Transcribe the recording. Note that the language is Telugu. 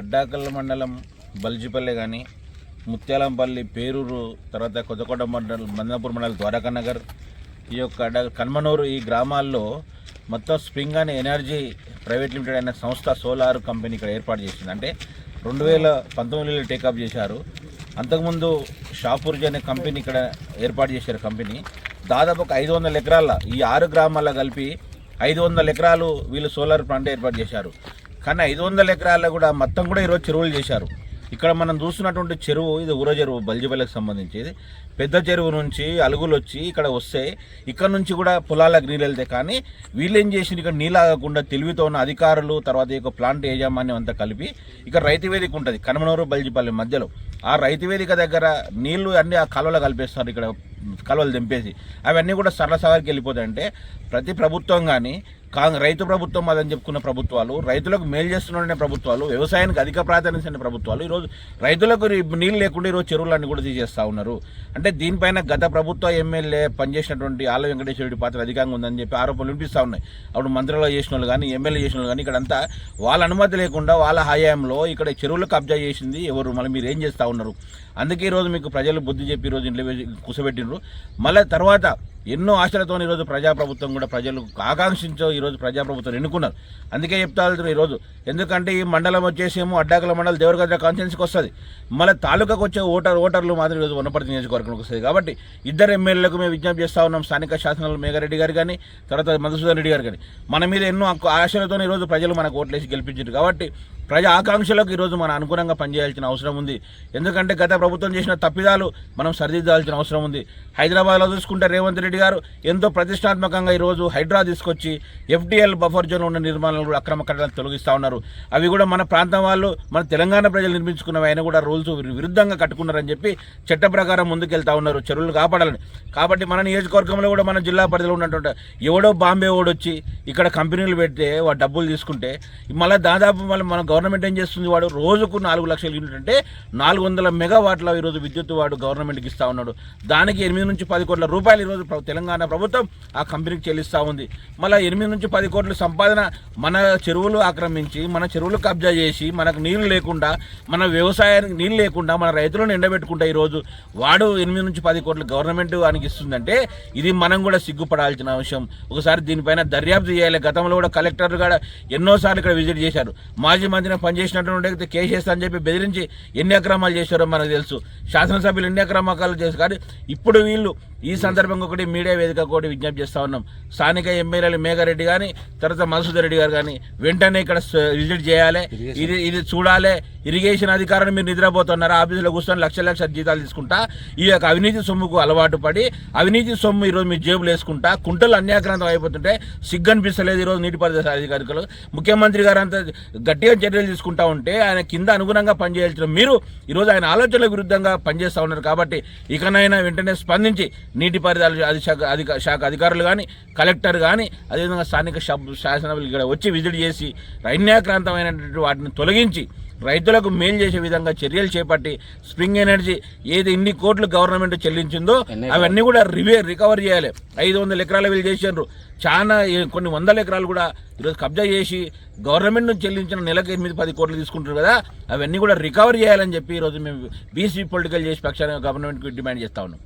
అడ్డాకల్ మండలం బల్జిపల్లె కానీ ముత్యాలంపల్లి పేరూరు తర్వాత కొత్తకోట మండలం మందనపూర్ మండలం ద్వారకా నగర్ ఈ యొక్క కన్మనూరు ఈ గ్రామాల్లో మొత్తం స్ప్రింగ్ అనే ఎనర్జీ ప్రైవేట్ లిమిటెడ్ అనే సంస్థ సోలార్ కంపెనీ ఇక్కడ ఏర్పాటు చేసింది. అంటే రెండు వేల పంతొమ్మిదిలో టేకప్ చేశారు. అంతకుముందు షాపూర్జీ అనే కంపెనీ ఇక్కడ ఏర్పాటు చేశారు కంపెనీ. దాదాపు ఒక ఐదు వందల ఎకరాల ఈ ఆరు గ్రామాల కలిపి ఐదు వందల ఎకరాలు వీళ్ళు సోలార్ ప్లాంట్ ఏర్పాటు చేశారు. కానీ ఐదు వందల ఎకరాల్లో కూడా మొత్తం కూడా ఈరోజు చెరువులు చేశారు. ఇక్కడ మనం చూస్తున్నటువంటి చెరువు ఇది ఊర చెరువు బల్జిబల్లకి సంబంధించి పెద్ద చెరువు నుంచి అలుగులు వచ్చి ఇక్కడ వస్తే ఇక్కడ నుంచి కూడా పొలాలకు నీళ్ళు వెళ్తాయి. కానీ వీళ్ళు ఏం చేసింది ఇక్కడ నీళ్ళు ఆగకుండా తెలివితో ఉన్న అధికారులు తర్వాత ఈ యొక్క ప్లాంట్ యాజమాన్యం అంతా కలిపి ఇక్కడ రైతు వేదిక ఉంటుంది కనమనూరు బల్జిపల్లి మధ్యలో. ఆ రైతు వేదిక దగ్గర నీళ్ళు అన్ని ఆ కాలువలో కలిపేస్తారు ఇక్కడ కాలువలు దింపేసి అవన్నీ కూడా సరళసాగరికి వెళ్ళిపోతాయి. వెళ్ళిపోతాయంటే ప్రతి ప్రభుత్వం కానీ కాంగ్రెస్ రైతు ప్రభుత్వం అదని చెప్పుకున్న ప్రభుత్వాలు రైతులకు మేలు చేస్తున్న ప్రభుత్వాలు వ్యవసాయానికి అధిక ప్రాధాన్యత ప్రభుత్వాలు ఈరోజు రైతులకు నీళ్ళు లేకుండా ఈరోజు చెరువులన్నీ కూడా తీసేస్తా ఉన్నారు. అంటే దీనిపైన గత ప్రభుత్వ ఎమ్మెల్యే పనిచేసినటువంటి ఆల వెంకటేశ్వరుడి పాత్ర అధికంగా ఉందని చెప్పి ఆరోపణలు వినిపిస్తూ ఉన్నాయి. అప్పుడు మంత్రులు చేసిన వాళ్ళు కానీ ఎమ్మెల్యే చేసిన వాళ్ళు కానీ ఇక్కడంతా వాళ్ళ అనుమతి లేకుండా వాళ్ళ హయాంలో ఇక్కడ చెరువులు కబ్జా చేసింది ఎవరు? మళ్ళీ మీరు ఏం చేస్తూ ఉన్నారు? అందుకే ఈరోజు మీకు ప్రజలు బుద్ధి చెప్పి ఈరోజు ఇంట్లో వేసి మళ్ళీ తర్వాత ఎన్నో ఆశలతో ఈరోజు ప్రజాప్రభుత్వం కూడా ప్రజలు ఆకాంక్షించో ఈరోజు ప్రజాప్రభుత్వం ఎన్నుకున్నారు. అందుకే చెప్తాను ఈరోజు. ఎందుకంటే ఈ మండలం వచ్చేసేమో అడ్డాకల మండలం దేవరగద్ర కాన్స్టిట్యున్సీకి వస్తుంది. మళ్ళీ తాలూకాకు వచ్చే ఓటర్ ఓటర్లు మాత్రం ఈరోజు ఉన్నపడి నియోజకవర్గంకి వస్తుంది. కాబట్టి ఇద్దరు ఎమ్మెల్యేలకు మేము విజ్ఞప్తి చేస్తా ఉన్నాం. స్థానిక శాసనాలు మేఘారెడ్డి గారు కానీ తర్వాత మధుసూదన్ రెడ్డి గారు కానీ మన మీద ఎన్నో ఆశలతో ఈరోజు ప్రజలు మనకు ఓట్లేసి గెలిపించారు. కాబట్టి ప్రజా ఆకాంక్షలకు ఈరోజు మన అనుగుణంగా పనిచేయాల్సిన అవసరం ఉంది. ఎందుకంటే గత ప్రభుత్వం చేసిన తప్పిదాలు మనం సరిదిద్దాల్సిన అవసరం ఉంది. హైదరాబాద్లో చూసుకుంటే రేవంత్ రెడ్డి గారు ఎంతో ప్రతిష్టాత్మకంగా ఈరోజు హైడ్రా తీసుకొచ్చి ఎఫ్డిఎల్ బఫర్ జోన్ ఉన్న నిర్మాణాలు కూడా అక్రమ కట్టడాలు తొలగిస్తూ ఉన్నారు. అవి కూడా మన ప్రాంతం వాళ్ళు మన తెలంగాణ ప్రజలు నిర్మించుకున్నవి. అయినా కూడా రూల్స్ విరుద్ధంగా కట్టుకున్నారని చెప్పి చట్ట ప్రకారం ముందుకెళ్తా ఉన్నారు. చెరువులు కాపాడాలని. కాబట్టి మన నియోజకవర్గంలో కూడా మన జిల్లా పరిధిలో ఉన్నటువంటి ఎవడో బాంబే ఓడొచ్చి ఇక్కడ కంపెనీలు పెడితే వాడు డబ్బులు తీసుకుంటే మళ్ళీ దాదాపు మళ్ళీ మన గవర్నమెంట్ ఏం చేస్తుంది వాడు? రోజుకు నాలుగు లక్షల యూనిట్ అంటే నాలుగు వందల మెగావాట్ల ఈరోజు విద్యుత్ వాడు గవర్నమెంట్కి ఇస్తూ ఉన్నాడు. దానికి ఎనిమిది నుంచి పది కోట్ల రూపాయలు ఈరోజు తెలంగాణ ప్రభుత్వం ఆ కంపెనీకి చెల్లిస్తూ ఉంది. మళ్ళీ ఎనిమిది నుంచి పది కోట్ల సంపాదన మన చెరువులు ఆక్రమించి మన చెరువులు కబ్జా చేసి మనకు నీళ్ళు లేకుండా మన వ్యవసాయానికి నీళ్ళు లేకుండా మన రైతులను ఎండబెట్టుకుంటా ఈరోజు వాడు ఎనిమిది నుంచి పది కోట్లు గవర్నమెంట్ వానికి ఇస్తుందంటే ఇది మనం కూడా సిగ్గుపడాల్సిన అవసరం ఒకసారి దీనిపైన దర్యాప్తు చేయాలి. గతంలో కూడా కలెక్టర్ కూడా ఎన్నోసార్లు ఇక్కడ విజిట్ చేశారు. మాజీ మంత్రి పని పనిచేసినటువంటి కేసు చేస్తా అని చెప్పి బెదిరించి ఎన్ని అక్రమాలు చేశారో మనకు తెలుసు. శాసనసభ్యులు ఎన్ని అక్రమకాలు చేశారు? కానీ ఇప్పుడు వీళ్ళు ఈ సందర్భంగా ఒకటి మీడియా వేదిక ఒకటి విజ్ఞప్తి చేస్తా ఉన్నాం. స్థానిక ఎమ్మెల్యేలు మేఘారెడ్డి కానీ తర్వాత మధుసూదర్ రెడ్డి గారు కానీ వెంటనే ఇక్కడ విజిట్ చేయాలి. ఇది ఇది చూడాలి. ఇరిగేషన్ అధికారులు మీరు నిద్రపోతున్నారు. ఆఫీసులో కూర్చొని లక్ష లక్షల జీతాలు తీసుకుంటా ఈ యొక్క అవినీతి సొమ్ముకు అలవాటు పడి అవినీతి సొమ్ము ఈరోజు మీ జేబులు వేసుకుంటా కుంటలు అన్యాక్రాంతం అయిపోతుంటే సిగ్గు అనిపిస్తలేదు ఈరోజు నీటిపారుదల అధికారులు ముఖ్యమంత్రి గారు అంత గట్టిగా చర్యలు తీసుకుంటా ఉంటే ఆయన కింద అనుగుణంగా పనిచేయాల్సిన మీరు ఈరోజు ఆయన ఆలోచనల విరుద్ధంగా పనిచేస్తూ ఉన్నారు కాబట్టి ఇకనైనా వెంటనే స్పందించి నీటిపారుదల శాఖ అధిక శాఖ అధికారులు కానీ కలెక్టర్ కానీ అదేవిధంగా స్థానిక శబ్ శాసనసభ్యులు ఇక్కడ వచ్చి విజిట్ చేసి అన్యాక్రాంతమైనటువంటి వాటిని తొలగించి రైతులకు మేలు చేసే విధంగా చర్యలు చేపట్టి స్ప్రింగ్ ఎనర్జీ ఏది ఇన్ని కోట్లు గవర్నమెంట్ చెల్లించిందో అవన్నీ కూడా రివే రికవర్ చేయాలి. ఐదు వందల ఎకరాలు వీళ్ళు చేసారు చాలా కొన్ని వందల ఎకరాలు కూడా ఈరోజు కబ్జా చేసి గవర్నమెంట్ నుంచి చెల్లించిన నెలకు ఎనిమిది పది కోట్లు తీసుకుంటారు కదా అవన్నీ కూడా రికవర్ చేయాలని చెప్పి ఈరోజు మేము బీసీ పొలిటికల్ చేసి పక్షాన గవర్నమెంట్కి డిమాండ్ చేస్తా ఉన్నాం.